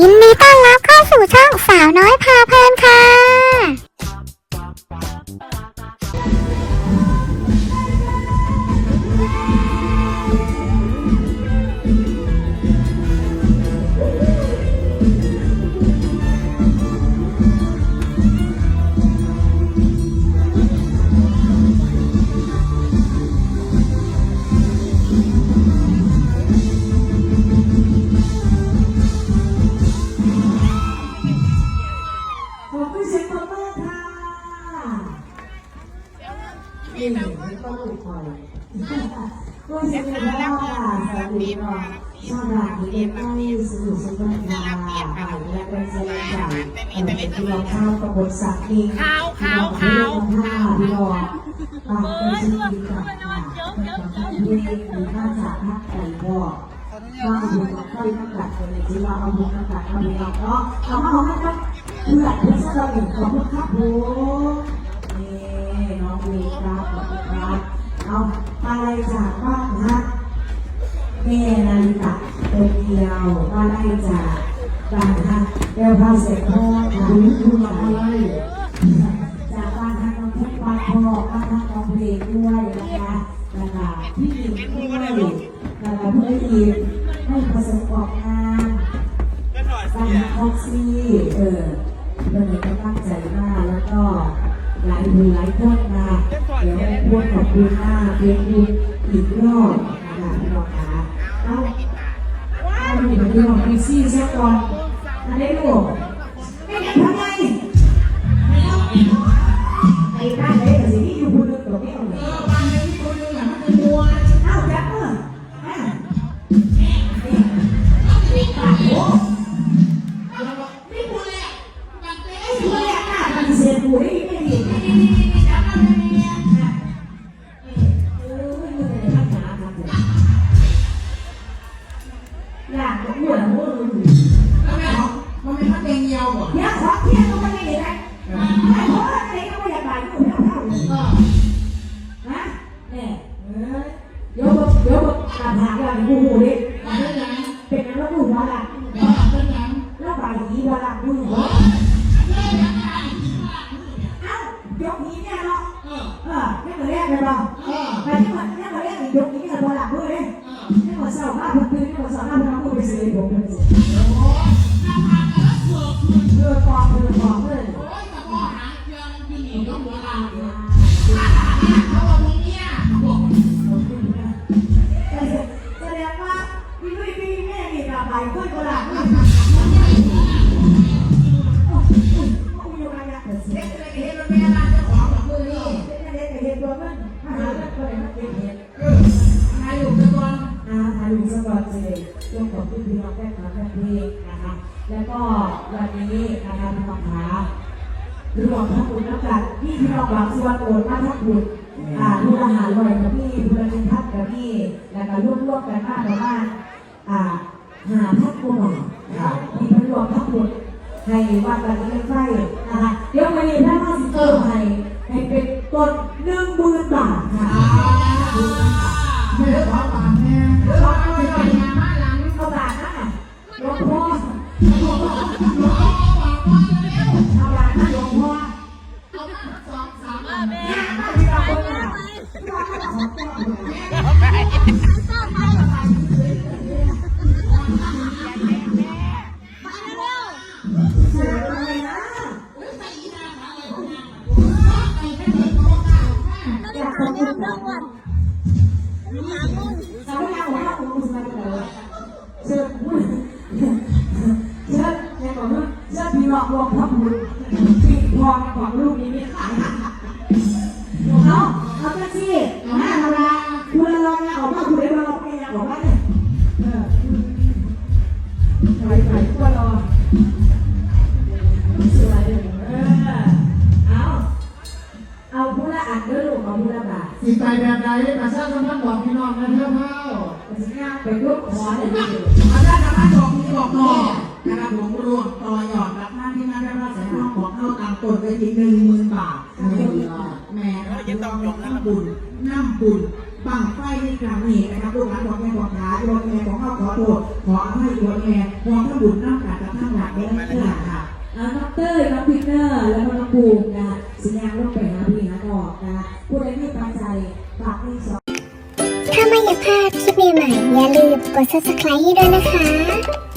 ยินดีต้อนรับเข้าสู่ช่องสาวน้อยพาเพลินค่ะ ดูคอยคุณเสียงปรบมือค่ะสวัสดีค่ะชาตินี้เป็นไม่สนุกสนุกค่ะและเป็นเสียงจากเป็นที่เราข้าวกระบวนสักดิ์ขาวข้าวข้าวห้าพี่น้องปากเป็นสิ่งที่กับที่มีค่าจากนักแต่บอกว่าบุญกับข้าวนักกัดคนที่ว่าเอาบุญนักกัดเอาบุญเอาเนาะเอามาเอามาครับเพื่อนเพื่อนเราเห็นขอบคุณครับผมนี่น้องวีครับขอบคุณครับ เอาอะไรจากบ้านนะแม่นาฬิกาตัวเดียวอะไรจากบ้านนะเดี๋ยวพาเสร็จพ่อคุณคุณอะไรจากบ้านทางน้องเพชรบ้านพ่อบ้านทางน้องเพลงด้วยนะคะนะคะพี่หญิงด้วยนะคะเพื่อทีมให้ประสบความงานบ้านท็อกซี่เออวันนี้ก็ตั้งใจมากแล้วก็หลายมือหลายคนมา เดี๋ยวพูดขอบคุณมากเพียงคุณอีกรอบนะคะพี่น้องคะเอ้าเอาดูเหมือนที่บองพี่ซี่ซะก่อนอันนี้ลูก แต่ที่มันนี่ยเราเรียกยกนี้เนี่ยตัวหลักด้วยนี่มันสาวบ้าพื้นพื้นนี่มันสาวบ้าพื้นพื้นไปซื้อผมเป็นสิเออปอกเออปอกเลยแสดงว่าพี่ลุยพี่แม่นี่กับไปเพื่อนตัก รื่องตัวเองเด็กเห็นอาถ่ายรูปสปอร์ตเลยร่วมกับพี่พี่น้องแฟนคลับแฟนเพลงนะคะ แล้วก็วันนี้นะคะพี่น้องขารวมทั้งบุญน้ำกันพี่พี่น้องหวังสุวรรณโอนมาทั้งบุญอ่าลูกอาหารลอยกับพี่บุรณิพัฒน์กับพี่แล้วก็ร่วมร่วมกันมากประมาอ่าหาพักกว่ามีพันรวมทั้งบุญให้วัดกันไม่ไฟนะคะเดี๋ยววันนี้ถ้ามาสิเติมให้ให้เป็นต้นห นึ่งหมื่นบาทค่ะเอาบาทนะหลวงพ่อเอาบาทนะหลวงพ่อเนี่ยมาที่เราคนน่ะเอยากขอบคุณนะสาวงามของเราของคุณสมัยเลยเชิญพูดเชิญในก่อนว่าเชิ อันเด้อลูกเอาผู้ละบาทสิใจแบบใดประชาชนท่านบอกพี่น้องนะเพื่อนเฮาไปยุบหัวเลยอาจารย์ธรรมะบอกมีบอกต่อนะครับผมรวมต่อยอดรับหน้าที่มาได้รับสายน้องของเข้าตามกฎไปทีหนึ่งหมื่นบาทแม่ต้องยกน้ำบุญน้ำบุญบังไฟในครั้งนี้นะครับลูกหลานบอกแม่บอกหาโยนแม่ของเขาขอโทษขออภัยโยนแม่วงทั้งบุญน้ำกัดกับทั้งหลักได้ค่ะค่ะอ่าน้องเต้ยน้องพิกเนอร์แล้วก็น้องบูมนะ สัญญาณลงไปหาพี่หาดอกนะผู้ใดที่ตั้งใจฝากให้สองถ้าไม่อยากพลาดคลิปใหม่ๆอย่าลืมกด subscribe ให้ด้วยนะคะ